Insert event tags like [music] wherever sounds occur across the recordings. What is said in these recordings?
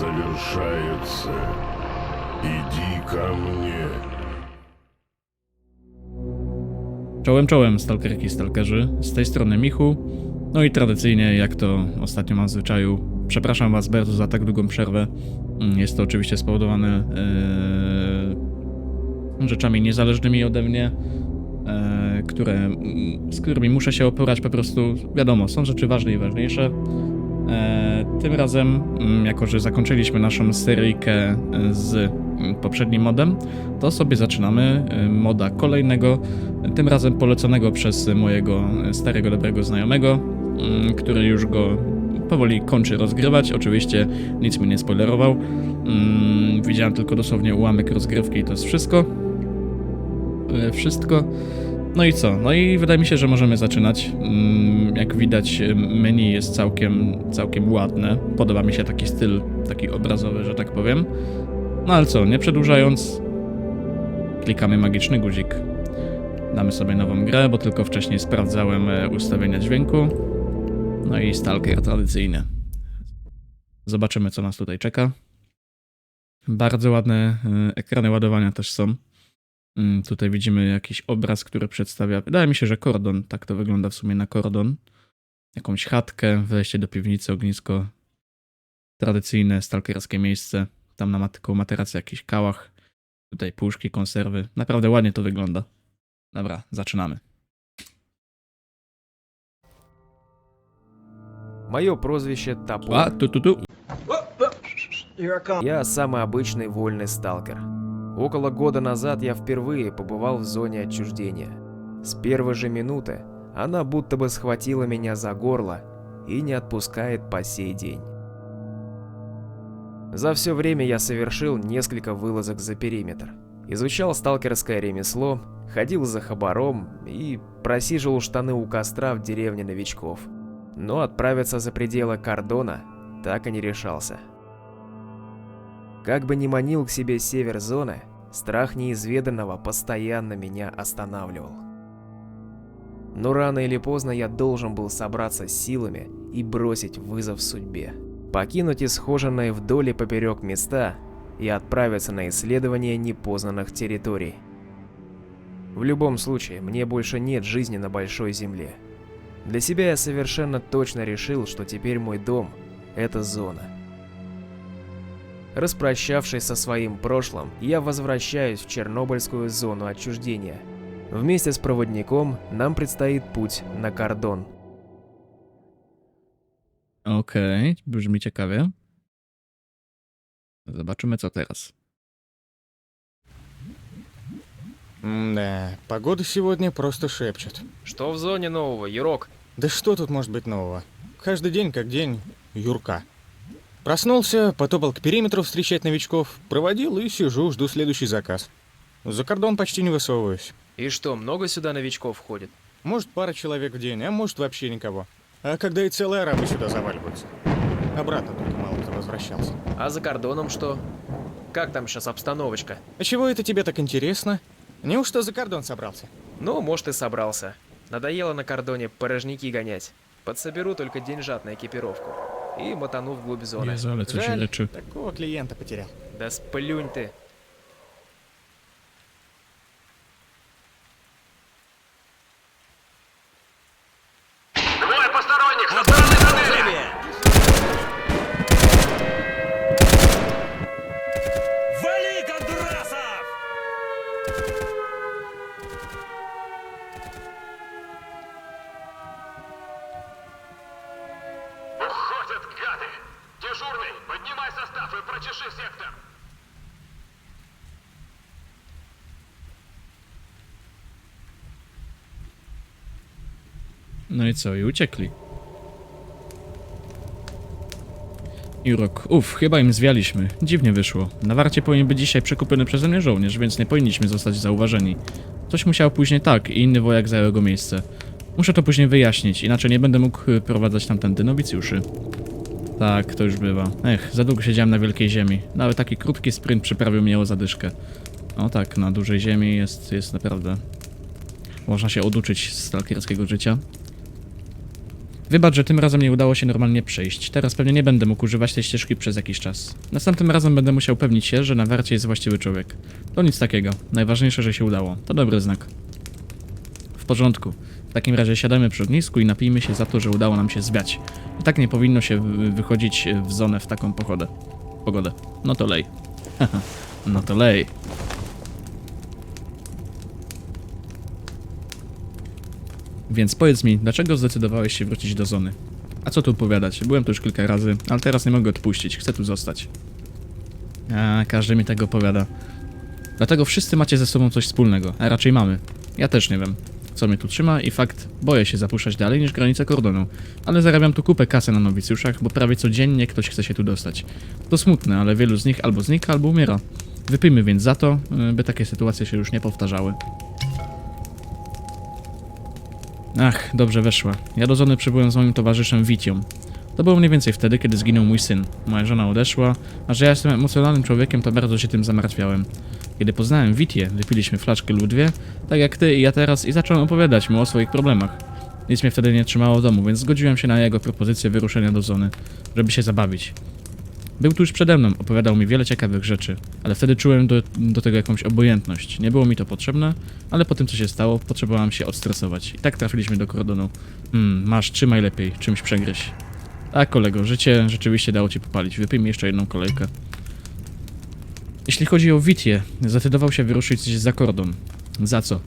завершается. Иди ко мне. Czołem, czołem, stalkerki, stalkerzy. Z tej strony Michu. No i tradycyjnie, jak to ostatnio mam w zwyczaju, przepraszam was bardzo za tak długą przerwę. Mm, Jest to oczywiście spowodowane e, rzeczami niezależnymi ode mnie, e, które, mm, z którymi muszę się oporać po prostu. Wiadomo, są rzeczy ważne i ważniejsze. E, tym razem, mm, jako że zakończyliśmy naszą seryjkę e, z mm, poprzednim modem, to sobie zaczynamy e, moda kolejnego, tym razem poleconego przez mojego starego, dobrego znajomego, mm, który już go powoli kończy rozgrywać. Oczywiście nic mi nie spoilerował. Widziałem tylko dosłownie ułamek rozgrywki i to jest wszystko. Wszystko. No i co? No i wydaje mi się, że możemy zaczynać. Mm, Jak widać, menu jest całkiem, całkiem ładne. Podoba mi się taki styl, taki obrazowy, że tak powiem. No ale co, nie przedłużając, klikamy magiczny guzik. Damy sobie nową grę, bo tylko wcześniej sprawdzałem e, ustawienia dźwięku. No i stalker tradycyjny. Zobaczymy, co nas tutaj czeka. Bardzo ładne e, ekrany ładowania też są. Mm, Tutaj widzimy jakiś obraz, który przedstawia. Wydaje mi się, że kordon. Tak to wygląda w sumie na kordon. Jakąś chatkę, wejście do piwnicy, ognisko. Tradycyjne stalkerskie miejsce. Tam na mat- koło materacy jakiś kałach. Tutaj puszki, konserwy. Naprawdę ładnie to wygląda. Dobra, zaczynamy. Мое прозвище Топор. A, tu, tu, tu. Я самый обычный вольный сталкер. Около года назад я впервые побывал в зоне отчуждения. С первой же минуты она будто бы схватила меня за горло и не отпускает по сей день. За все время я совершил несколько вылазок за периметр. Изучал сталкерское ремесло, ходил за хабаром и просиживал штаны у костра в деревне новичков. Но отправиться за пределы кордона так и не решался. Как бы ни манил к себе север зоны, страх неизведанного постоянно меня останавливал. Но рано или поздно я должен был собраться с силами и бросить вызов судьбе. Покинуть исхоженные вдоль и поперек места и отправиться на исследование непознанных территорий. В любом случае, мне больше нет жизни на большой земле. Для себя я совершенно точно решил, что теперь мой дом – это зона. Распрощавшись со своим прошлым, я возвращаюсь в Чернобыльскую зону отчуждения. Вместе с проводником нам предстоит путь на кордон. Okej, brzmi ciekawie. Zobaczymy, co teraz. Да, погода сегодня просто шепчет. Что в зоне нового, Ерок? Да что тут может быть нового? Каждый день как день Юрка. Проснулся, потопал к периметру встречать новичков, проводил и сижу, жду следующий заказ. За кордон почти не высовываюсь. И что, много сюда новичков ходит? Может, пара человек в день, а может, вообще никого. А когда и целые арабы сюда заваливаются. Обратно только мало кто возвращался. А за кордоном что? Как там сейчас обстановочка? А чего это тебе так интересно? Неужто за кордон собрался? Ну, может и собрался. Надоело на кордоне порожники гонять. Подсоберу только деньжат на экипировку. И мотану вглубь зоны. Ale co się Жаль, такого клиента потерял. Да сплюнь ты. Уходят гады! Дежурный, поднимай состав и прочеши сектор! No i co, i uciekli. Jurok, uff, chyba im zwialiśmy. Dziwnie wyszło. Na warcie powinien być dzisiaj przekupiony przeze mnie żołnierz, więc nie powinniśmy zostać zauważeni. Coś musiało później tak i inny wojak zajął jego miejsce. Muszę to później wyjaśnić, inaczej nie będę mógł y, prowadzać tamtędy nowicjuszy. Tak, to już bywa. Ech, za długo siedziałem na wielkiej ziemi. Nawet taki krótki sprint przyprawił mnie o zadyszkę. O tak, na dużej ziemi jest, jest naprawdę... Można się oduczyć z stalkierskiego życia. Wybacz, że tym razem nie udało się normalnie przejść. Teraz pewnie nie będę mógł używać tej ścieżki przez jakiś czas. Następnym razem będę musiał upewnić się, że na warcie jest właściwy człowiek. To nic takiego. Najważniejsze, że się udało. To dobry znak. W porządku. W takim razie siadamy przy ognisku i napijmy się za to, że udało nam się zwiać. I tak nie powinno się wy- wychodzić w zonę w taką pogodę. Pogodę. No to lej. [laughs] No to lej. Więc powiedz mi, dlaczego zdecydowałeś się wrócić do zony? A co tu opowiadać? Byłem tu już kilka razy, ale teraz nie mogę odpuścić. Chcę tu zostać. A, każdy mi tego opowiada. Dlatego wszyscy macie ze sobą coś wspólnego, a raczej mamy. Ja też nie wiem, co mnie tu trzyma i fakt, boję się zapuszczać dalej niż granice kordonu. Ale zarabiam tu kupę kasy na nowicjuszach, bo prawie codziennie ktoś chce się tu dostać. To smutne, ale wielu z nich albo znika, albo umiera. Wypijmy więc za to, y, by takie sytuacje się już nie powtarzały. Ach, dobrze weszła. Ja do zony przybyłem z moim towarzyszem Witią. To było mniej więcej wtedy, kiedy zginął mój syn. Moja żona odeszła, a że ja jestem emocjonalnym człowiekiem, to bardzo się tym zamartwiałem. Kiedy poznałem Witię, wypiliśmy flaszkę lub dwie, tak jak ty i ja teraz, i zacząłem opowiadać mu o swoich problemach. Nic mnie wtedy nie trzymało w domu, więc zgodziłem się na jego propozycję wyruszenia do zony, żeby się zabawić. Był tu już przede mną, opowiadał mi wiele ciekawych rzeczy, ale wtedy czułem do, do tego jakąś obojętność. Nie było mi to potrzebne, ale po tym co się stało, potrzebowałem się odstresować. I tak trafiliśmy do kordonu. Hmm, masz, trzymaj lepiej, czymś przegryź. Tak, kolego, życie rzeczywiście dało ci popalić. Wypijmy jeszcze jedną kolejkę. Jeśli chodzi o Witię, zdecydował się wyruszyć za kordon. Za co?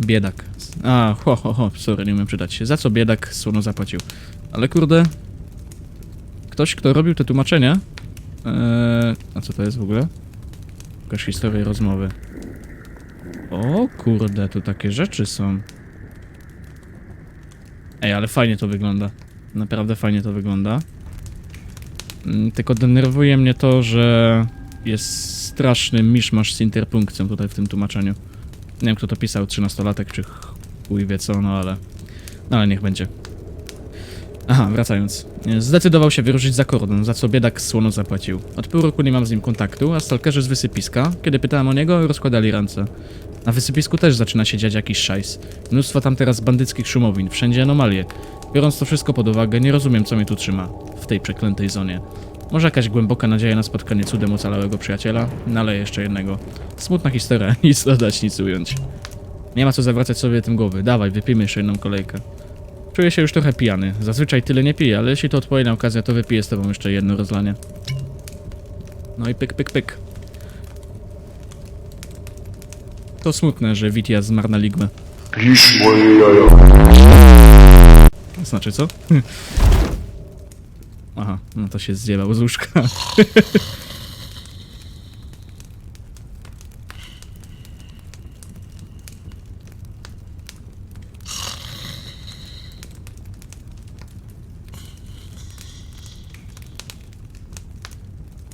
Biedak. A, ho, ho, ho, sorry, nie umiem czytać. Za co biedak słono zapłacił? Ale kurde... Ktoś, kto robił te tłumaczenia... Eee, a co to jest w ogóle? Jakaś historia rozmowy. O kurde, tu takie rzeczy są. Ej, ale fajnie to wygląda. Naprawdę fajnie to wygląda. Mm, Tylko denerwuje mnie to, że jest straszny miszmasz z interpunkcją tutaj w tym tłumaczeniu. Nie wiem kto to pisał, 13-latek czy chuj wie co, no ale... No ale niech będzie. Aha, wracając. Zdecydował się wyruszyć za kordon, za co biedak słono zapłacił. Od pół roku nie mam z nim kontaktu, a stalkerzy z wysypiska, kiedy pytałem o niego, rozkładali ręce. Na wysypisku też zaczyna się dziać jakiś szajs. Mnóstwo tam teraz bandyckich szumowin, wszędzie anomalie. Biorąc to wszystko pod uwagę, nie rozumiem co mnie tu trzyma. W tej przeklętej zonie. Może jakaś głęboka nadzieja na spotkanie cudem ocalałego przyjaciela? No ale jeszcze jednego. Smutna historia, [laughs] nic dodać, nic ująć. Nie ma co zawracać sobie tym głowy. Dawaj, wypijmy jeszcze jedną kolejkę. Czuję się już trochę pijany. Zazwyczaj tyle nie piję, ale jeśli to odpowiednia okazja, to wypiję z tobą jeszcze jedno rozlanie. No i pyk, pyk, pyk. To smutne, że Witia zmarł na ligmę. Pisz moje jaja. Znaczy co? [laughs] Aha, no to się zjebał z łóżka.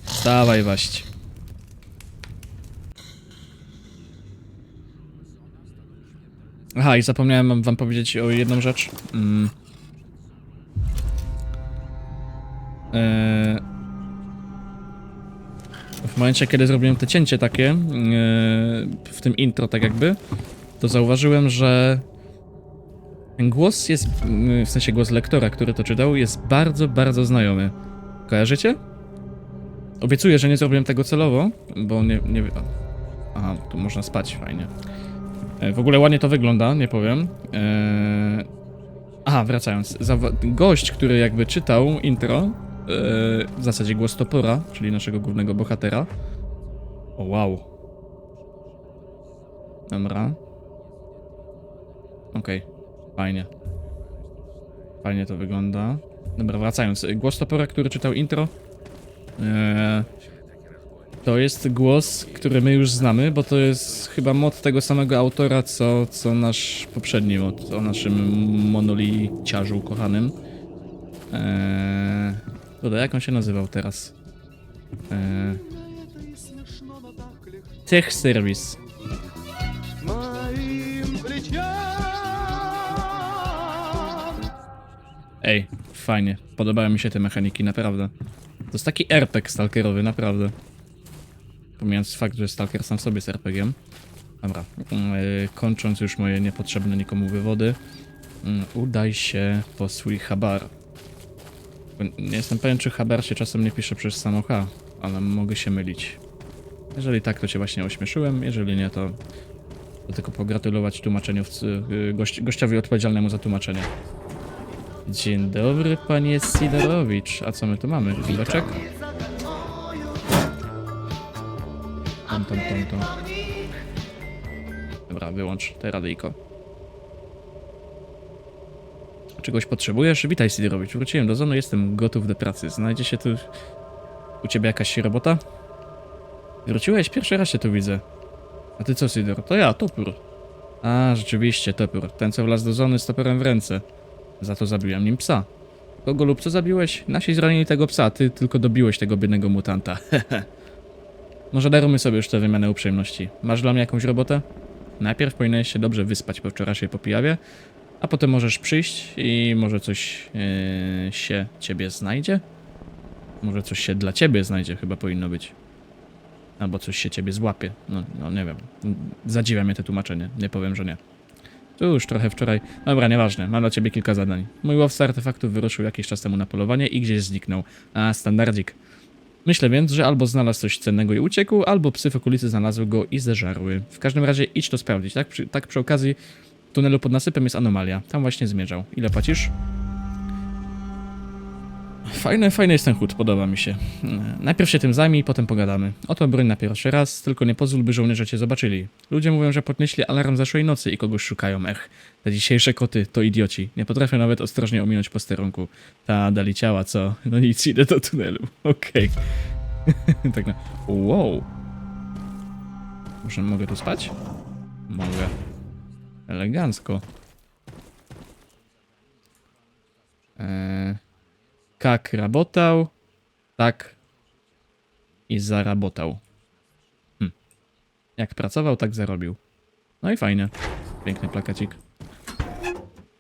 Wstawaj, waść. Aha, i zapomniałem wam powiedzieć o jedną rzecz. Mm. W momencie, kiedy zrobiłem te cięcie takie, eee, w tym intro tak jakby, to zauważyłem, że ten głos jest, mm, w sensie głos lektora, który to czytał, jest bardzo, bardzo znajomy. Kojarzycie? Obiecuję, że nie zrobiłem tego celowo, bo nie... nie... Aha, tu można spać, fajnie. E, W ogóle ładnie to wygląda, nie powiem. Eee... Aha, wracając. Zawa- gość, który jakby czytał intro, e, w zasadzie głos Topora, czyli naszego głównego bohatera. O, wow. Dobra. Okej, fajnie. Fajnie to wygląda. Dobra, wracając. Głos Topora, który czytał intro. E, to jest głos, który my już znamy, bo to jest chyba mod tego samego autora, co, co nasz poprzedni mod o naszym monoliciarzu kochanym. Eee, Dobra, jak on się nazywał teraz? Eee, Tech Service. Ej, fajnie. Podobają mi się te mechaniki, naprawdę. To jest taki RPG stalkerowy, naprawdę. Pomijając fakt, że Stalker sam sobie jest RPG-iem. Dobra, yy, kończąc już moje niepotrzebne nikomu wywody. Mm, Udaj się po swój habar. Nie jestem pewien, czy habar się czasem nie pisze przez samo H, ale mogę się mylić. Jeżeli tak, to cię właśnie ośmieszyłem, jeżeli nie, to, to tylko pogratulować tłumaczeniowcy, y, gość, gościowi odpowiedzialnemu za tłumaczenie. Dzień dobry, panie Sidorowicz. A co my tu mamy? Piweczek? Tom, tom, tom, tom. Dobra, wyłącz te radyjko. Czegoś potrzebujesz? Witaj, Sidorowicz. Wróciłem do zonu, jestem gotów do pracy. Znajdzie się tu u ciebie jakaś robota? Wróciłeś? Pierwszy raz się tu widzę. A ty co, Sidor? To ja, Topór. A, rzeczywiście, Topór. Ten, co wlazł do zony z toporem w ręce. Za to zabiłem nim psa. Kogo lub co zabiłeś? Nasi zranili tego psa, ty tylko dobiłeś tego biednego mutanta. [laughs] Może darujmy sobie już tę wymianę uprzejmości. Masz dla mnie jakąś robotę? Najpierw powinieneś się dobrze wyspać po wczorajszej popijawie, a potem możesz przyjść i może coś yy, się ciebie znajdzie? Może coś się dla ciebie znajdzie, chyba powinno być. Albo coś się ciebie złapie. No, no nie wiem. Zadziwia mnie to tłumaczenie. Nie powiem, że nie. Tu już trochę wczoraj. Dobra, nieważne. Mam dla ciebie kilka zadań. Mój łowca artefaktów wyruszył jakiś czas temu na polowanie i gdzieś zniknął. A, standardzik. Myślę więc, że albo znalazł coś cennego i uciekł, albo psy w okolicy znalazły go i zeżarły. W każdym razie idź to sprawdzić, tak? Przy, tak przy okazji tunelu pod nasypem jest anomalia. Tam właśnie zmierzał. Ile płacisz? Fajny, fajny jest ten chód, podoba mi się. Najpierw się tym zajmij, potem pogadamy. Oto broń na pierwszy raz, tylko nie pozwól, by żołnierze cię zobaczyli. Ludzie mówią, że podnieśli alarm zeszłej nocy i kogoś szukają, ech. Te dzisiejsze koty to idioci. Nie potrafią nawet ostrożnie ominąć posterunku. Ta dali ciała, co? No nic, idę do tunelu. [laughs] Okej. [laughs] tak na... Wow. Może mogę tu spać? Mogę. Elegancko. Eee, kak rabotał, tak i zarabotał. Hm. Jak pracował, tak zarobił. No i fajnie. Piękny plakacik.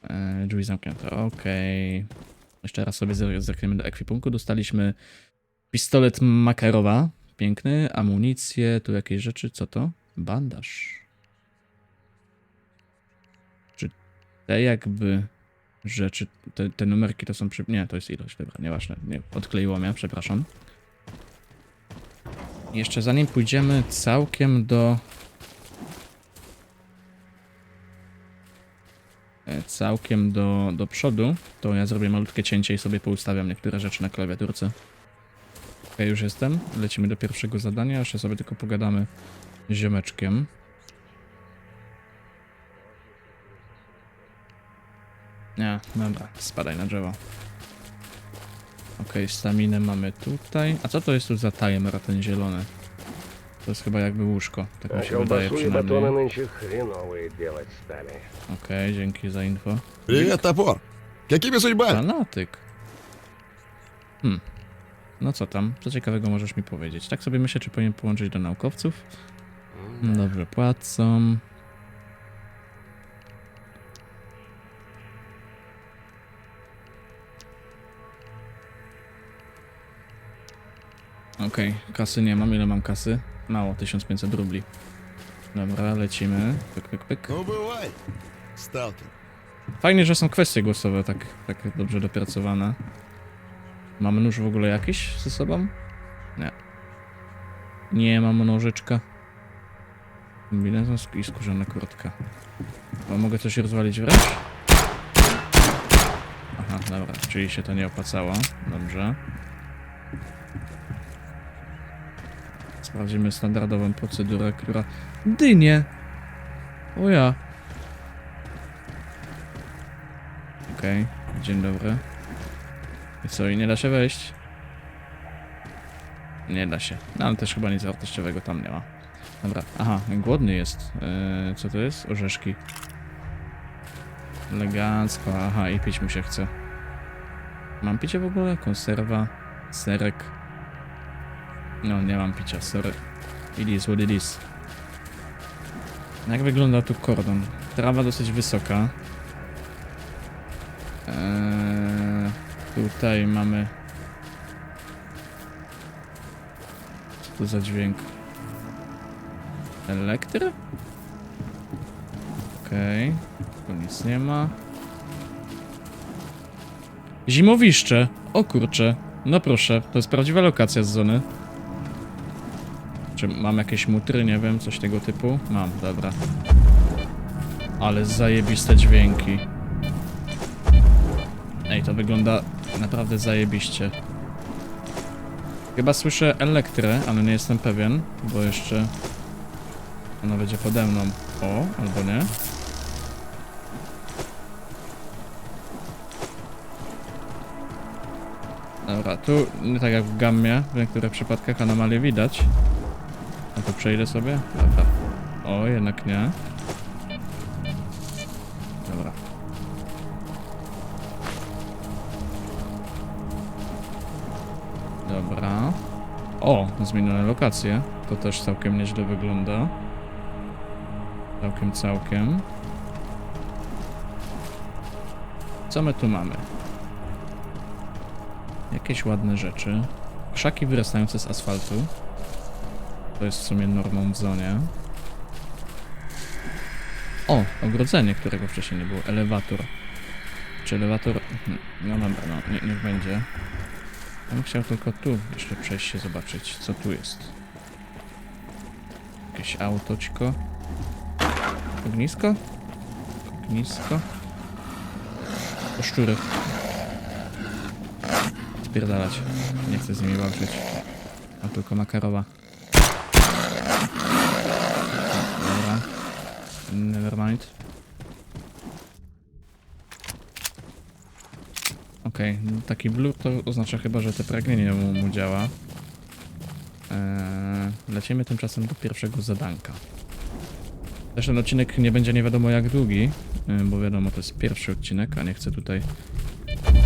Eee, drzwi zamknięte, okej. Jeszcze raz sobie zer- zerkniemy do ekwipunku. Dostaliśmy pistolet Makarowa. Piękny. Amunicję, tu jakieś rzeczy. Co to? Bandaż. Te jakby rzeczy, te, te numerki to są przy... Nie, to jest ilość, dobra, nieważne. Nie, odkleiło mnie, przepraszam. Jeszcze zanim pójdziemy całkiem do... e, Całkiem do, do przodu, to ja zrobię malutkie cięcie i sobie poustawiam niektóre rzeczy na klawiaturce. Ok, już jestem. Lecimy do pierwszego zadania. Jeszcze sobie tylko pogadamy z ziomeczkiem. Nie, dobra, spadaj na drzewo. Okej, staminę mamy tutaj. A co to jest tu za timer, ten zielony? To jest chyba jakby łóżko, tak mi А się wydaje колбасу и батоны przynajmniej. нынче хреновые делать стали. Okej, dzięki za info. Привет, топор. Какими судьбами? Fanatyk. Hmm. No co tam? Co ciekawego możesz mi powiedzieć? Tak sobie myślę, czy powinien połączyć do naukowców. Dobrze płacą. Okej, okay, kasy nie mam. Ile mam kasy? Mało, 1500 rubli. Dobra, lecimy. Pyk, pyk, pyk. Fajnie, że są kwestie głosowe tak, tak dobrze dopracowane. Mamy nóż w ogóle jakiś ze sobą? Nie. Nie mam nożyczka. Kombinezon i skórzana kurtka. O, mogę coś rozwalić wręcz? Aha, dobra, czyli się to nie opacało. Dobrze. Sprawdzimy standardową procedurę, która... Dynie! O ja. Okej, dzień dobry. I co, i nie da się wejść? Nie da się. No ale też chyba nic wartościowego tam nie ma. Dobra, aha, głodny jest. Eee, co to jest? Orzeszki. Elegancko, aha, i pić mu się chce. Mam picie w ogóle? Konserwa, serek. No, nie mam picia, sorry. It is what it is. Jak wygląda tu kordon? Trawa dosyć wysoka. Eee, tutaj mamy. Co to za dźwięk? Elektry? Okej, tu nic nie ma. Zimowiszcze. O kurcze. No proszę, to jest prawdziwa lokacja z zony. Czy mam jakieś mutry, nie wiem, coś tego typu? Mam, dobra. Ale zajebiste dźwięki. Ej, to wygląda naprawdę zajebiście. Chyba słyszę elektrę, ale nie jestem pewien, bo jeszcze ona będzie pode mną. O, albo nie. Dobra, tu nie tak jak w gammie, w niektórych przypadkach anomalię widać. A tu przejdę sobie? Dobra. O, jednak nie. Dobra. Dobra. O, zmienione lokacje. To też całkiem nieźle wygląda. Całkiem, całkiem. Co my tu mamy? Jakieś ładne rzeczy. Krzaki wyrastające z asfaltu. To jest w sumie normą w zonie. O, ogrodzenie, którego wcześniej nie było. Elewator. Czy elewator... Mhm. No dobra, no, nie, niech będzie. Ja bym chciał tylko tu jeszcze przejść się zobaczyć, co tu jest. Jakieś autoćko. Ognisko? Ognisko? To szczury. Spierdalać. Nie chcę z nimi walczyć. A tylko makarowa. Dobra. Nevermind. Okej, no taki blur to oznacza chyba, że te pragnienie mu, mu działa. Eee, lecimy tymczasem do pierwszego zadanka. Też ten odcinek nie będzie nie wiadomo jak długi, yy, bo wiadomo, to jest pierwszy odcinek, a nie chcę tutaj...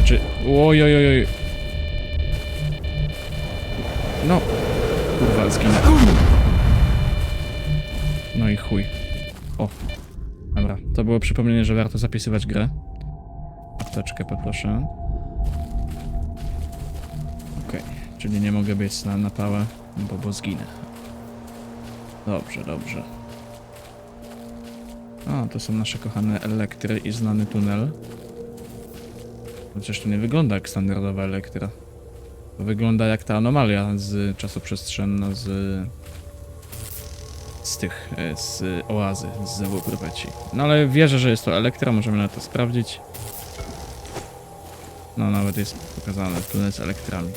Czy... Oj, oj, oj, oj. No. Kurwa, zginę. No i chuj. O. Dobra, to było przypomnienie, że warto zapisywać grę. Apteczkę poproszę. Okej, czyli nie mogę biec na, na pałę, bo, bo zginę. Dobrze, dobrze. A, to są nasze kochane elektry i znany tunel. Chociaż to nie wygląda jak standardowa elektra. To wygląda jak ta anomalia z czasoprzestrzenna z... z tych, e, z oazy, z Zewu Propeci. No ale wierzę, że jest to elektra, możemy na to sprawdzić. No nawet jest pokazane tunel z elektrami.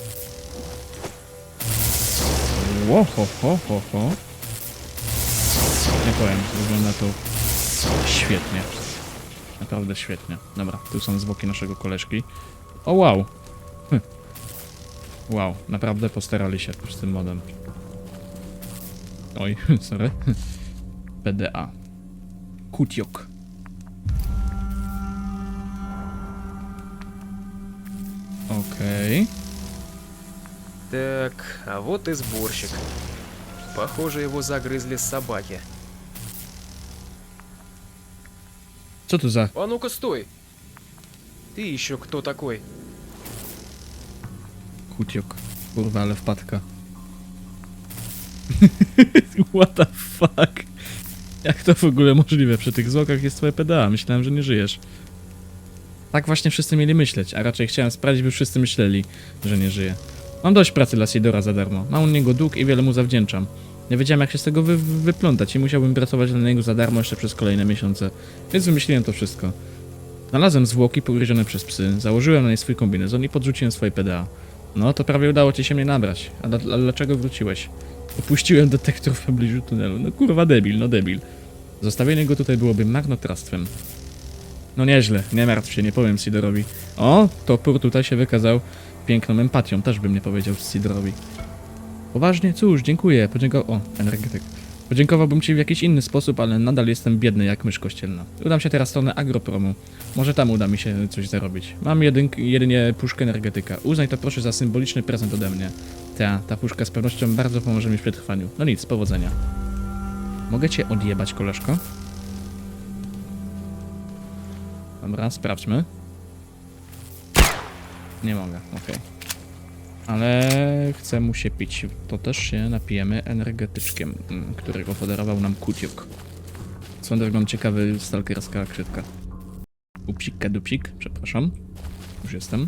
Ło, ho, ho, ho, ho. Nie powiem, wygląda to świetnie. Naprawdę świetnie. Dobra, tu są zwłoki naszego koleżki. O wow! Hm. Wow, naprawdę postarali się z tym modem. Oj, [laughs] sorry. PDA. Kutiok. Окей. Так, а вот и сборщик. Похоже, его загрызли собаки. Co tu za... А ну-ка, стой! Ты еще кто такой? Kutiok. Kurwa, ale wpadka. [laughs] What the fuck? Jak to w ogóle możliwe? Przy tych zwłokach jest twoje PDA. Myślałem, że nie żyjesz. Tak właśnie wszyscy mieli myśleć, a raczej chciałem sprawdzić, by wszyscy myśleli, że nie żyje. Mam dość pracy dla Sidora za darmo. Mam u niego dług i wiele mu zawdzięczam. Nie wiedziałem, jak się z tego wy wyplątać i musiałbym pracować dla niego za darmo jeszcze przez kolejne miesiące. Więc wymyśliłem to wszystko. Znalazłem zwłoki pogryzione przez psy, założyłem na nie swój kombinezon i podrzuciłem swoje PDA. No, to prawie udało ci się mnie nabrać. A, a dlaczego wróciłeś? Opuściłem detektor w pobliżu tunelu. No kurwa debil, no debil. Zostawienie go tutaj byłoby marnotrawstwem. No nieźle, nie martw się, nie powiem Sidorowi. O, topór tutaj się wykazał piękną empatią, też bym nie powiedział Sidorowi. Poważnie? Cóż, dziękuję, podziękował... O, energetyk. Podziękowałbym ci w jakiś inny sposób, ale nadal jestem biedny jak mysz kościelna. Udam się teraz w stronę agropromu. Może tam uda mi się coś zarobić. Mam jedynk, jedynie puszkę energetyka. Uznaj to proszę za symboliczny prezent ode mnie. Ta, ta puszka z pewnością bardzo pomoże mi w przetrwaniu. No nic, powodzenia. Mogę cię odjebać, koleżko? Dobra, sprawdźmy. Nie mogę, okej. Ale chcę mu się pić. To też się napijemy energetyczkiem, mm, którego podarował nam Kutiuk. Swoją drogą ciekawy stalkerska krzytka. Upsik, kadupsik, przepraszam. Już jestem.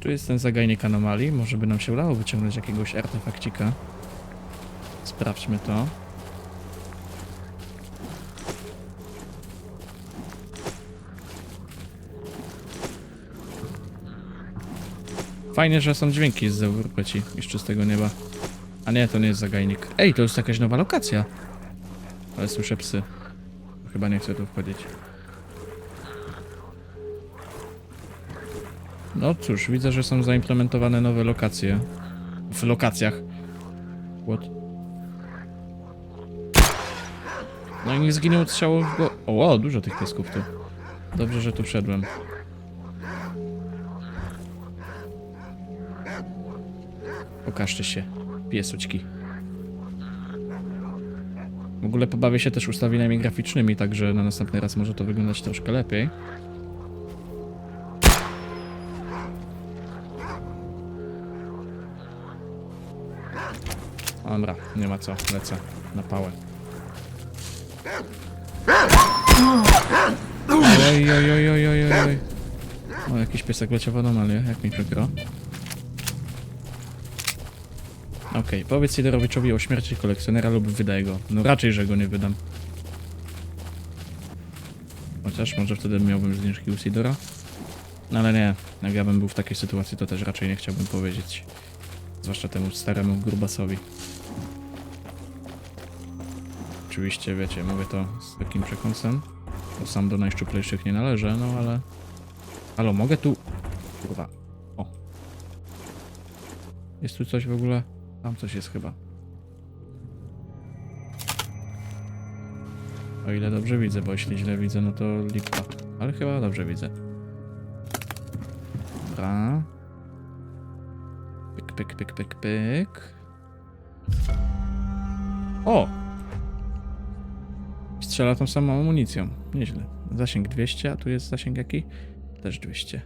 Tu jest ten zagajnik anomalii? Może by nam się udało wyciągnąć jakiegoś artefakcika. Sprawdźmy to. Fajnie, że są dźwięki z Zeuropeci i z czystego nieba. A nie, to nie jest zagajnik. Ej, to jest jakaś nowa lokacja. Ale słyszę psy. Chyba nie chcę tu wchodzić. No cóż, widzę, że są zaimplementowane nowe lokacje. W lokacjach. What? No i nie zginął od strzału w go... O, dużo tych piesków tu. Dobrze, że tu wszedłem. Pokażcie się, piesuczki. W ogóle pobawię się też ustawieniami graficznymi, także na następny raz może to wyglądać troszkę lepiej. Dobra, nie ma co, lecę na pałę. Oj, oj, oj, oj, oj, oj. O, jakiś piesek leciał w anomalię, jak mi przykro. Okej, powiedz Sidorowiczowi o śmierci kolekcjonera lub wydaj go. No raczej, że go nie wydam. Chociaż może wtedy miałbym zniżki u Sidora. No ale nie, jak ja bym był w takiej sytuacji, to też raczej nie chciałbym powiedzieć. Zwłaszcza temu staremu grubasowi. Oczywiście, wiecie, mówię to z takim przekąsem. Bo sam do najszczuplejszych nie należę, no ale... Halo, mogę tu... Kurwa. O. Jest tu coś w ogóle? Tam coś jest chyba. O ile dobrze widzę, bo jeśli źle widzę, no to lipa. Ale chyba dobrze widzę. Dobra. Pyk, pyk, pyk, pyk, pyk. O! Strzela tą samą amunicją. Nieźle. Zasięg 200, a tu jest zasięg jaki? Też 200.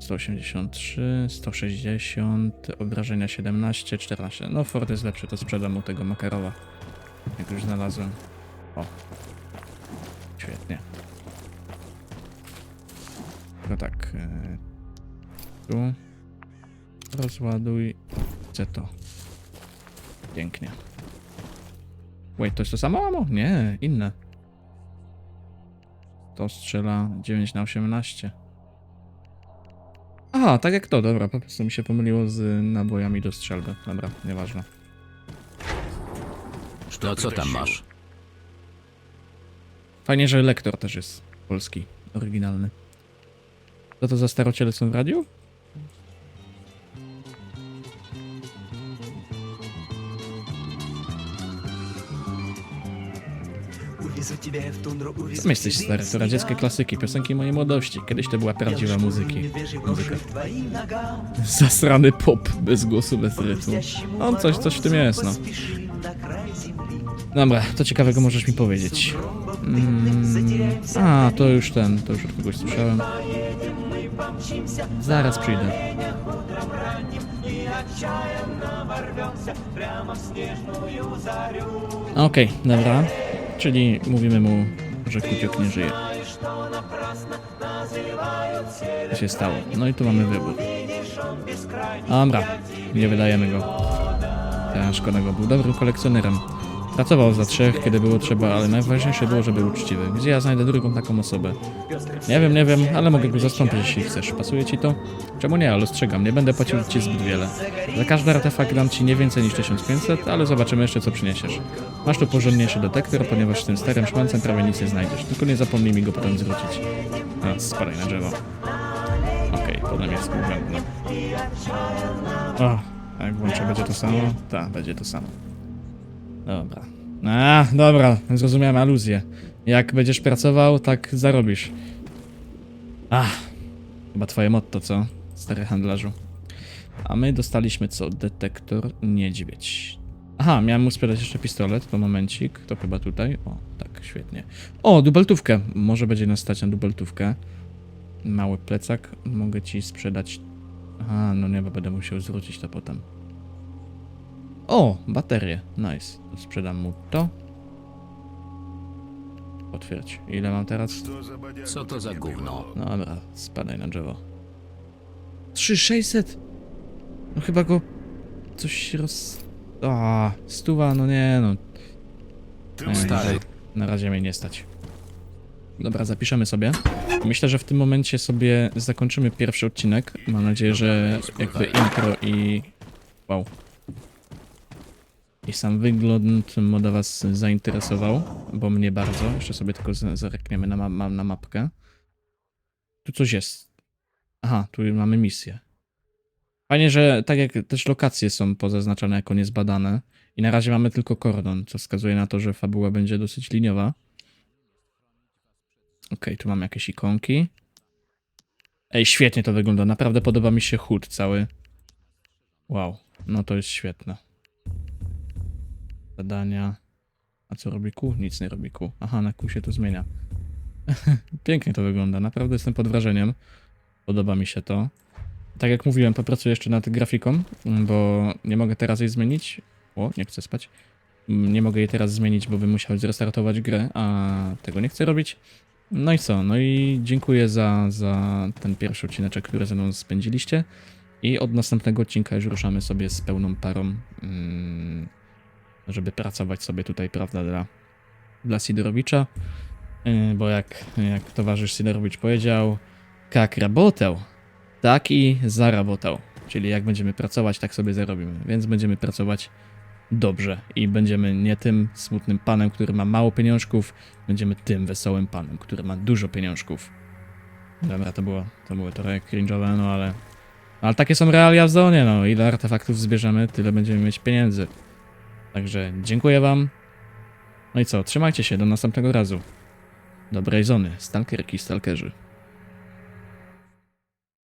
183, 160, obrażenia 17, 14. No Ford jest lepszy, to sprzedam mu tego Makarowa. Jak już znalazłem. O. Świetnie. No tak. e, Tu. Rozładuj. Chcę to. Pięknie. Wait, to jest to samo amo? Nie, inne. To strzela 9 na 18. Aha, tak jak to, dobra, po prostu mi się pomyliło z nabojami do strzelby. Dobra, nieważne. No co tam masz? Fajnie, że lektor też jest polski, oryginalny. Co to za starociele są w radiu? Sam jesteś stary, to radzieckie klasyki, piosenki mojej młodości. Kiedyś to była prawdziwa muzyki. muzyka. Zasrany pop, bez głosu, bez rytmu. On coś, coś w tym jest, no. Dobra, to ciekawego możesz mi powiedzieć. Mm, a, to już ten, to już od kogoś słyszałem. Zaraz przyjdę. Okej, dobra. Czyli mówimy mu, że Kuciuk nie żyje. Co się stało? No i tu mamy wybór. Dobra, nie wydajemy go. Ja, szkoda go, był dobrym kolekcjonerem. Pracował za trzech, kiedy było trzeba, ale najważniejsze było, żeby był uczciwy. Gdzie ja znajdę drugą taką osobę? Nie wiem, nie wiem, ale mogę go zastąpić, jeśli chcesz. Pasuje ci to? Czemu nie, ale ostrzegam, nie będę płacił ci zbyt wiele. Za każdy artefakt dam ci nie więcej niż 1500, ale zobaczymy jeszcze, co przyniesiesz. Masz tu porządniejszy detektor, ponieważ z tym starym szmancem prawie nic nie znajdziesz. Tylko nie zapomnij mi go potem zwrócić. A, spadaj na drzewo. Okej, potem jest współrzędne. O, jak włączę, będzie to samo? Tak, będzie to samo. Dobra. A, dobra, zrozumiałem aluzję. Jak będziesz pracował, tak zarobisz. Ach, chyba twoje motto, co? Stary handlarzu. A my dostaliśmy co? Detektor niedźwiedź. Aha, miałem mu sprzedać jeszcze pistolet, to momencik, to chyba tutaj. O, tak, świetnie. O, dubeltówkę. Może będzie nas stać na dubeltówkę. Mały plecak, mogę ci sprzedać. Aha, no nie, bo będę musiał zwrócić to potem. O, baterie. Nice. Sprzedam mu to. Potwierdź. Ile mam teraz? Co to za gówno? No dobra, spadaj na drzewo. 3600! No chyba go coś roz... A, stuwa, no nie no. Ej, Stary. Na razie mnie nie stać. Dobra, zapiszemy sobie. Myślę, że w tym momencie sobie zakończymy pierwszy odcinek. Mam nadzieję, że jakby intro i... Wow. Sam wygląd moda was zainteresował, bo mnie bardzo. Jeszcze sobie tylko zerkniemy na, ma na mapkę. Tu coś jest. Aha, tu mamy misję. Fajnie, że tak jak też lokacje są pozaznaczone jako niezbadane i na razie mamy tylko kordon, co wskazuje na to, że fabuła będzie dosyć liniowa. Okej, tu mamy jakieś ikonki. Ej, świetnie to wygląda. Naprawdę podoba mi się chód cały. Wow, no to jest świetne. Zadania. A co robi Q? Nic nie robi Q. Aha, na Q się to zmienia. [laughs] Pięknie to wygląda. Naprawdę jestem pod wrażeniem. Podoba mi się to. Tak jak mówiłem, popracuję jeszcze nad grafiką, bo nie mogę teraz jej zmienić. O, nie chcę spać. Nie mogę jej teraz zmienić, bo bym musiał zrestartować grę, a tego nie chcę robić. No i co? No i dziękuję za, za ten pierwszy odcineczek, który ze mną spędziliście. I od następnego odcinka już ruszamy sobie z pełną parą, mm, żeby pracować sobie tutaj, prawda, dla, dla Sidorowicza. E, bo jak, jak towarzysz Sidorowicz powiedział, jak robotę, tak i zarabotał. Czyli jak będziemy pracować, tak sobie zarobimy. Więc będziemy pracować dobrze i będziemy nie tym smutnym panem, który ma mało pieniążków, będziemy tym wesołym panem, który ma dużo pieniążków. Dobra, to było, to było trochę cringe'owe, no ale... Ale takie są realia w zonie, no. Ile artefaktów zbierzemy, tyle będziemy mieć pieniędzy. Także dziękuję wam. No i co, trzymajcie się, do następnego razu. Dobrej zony, stalkerki, stalkerzy.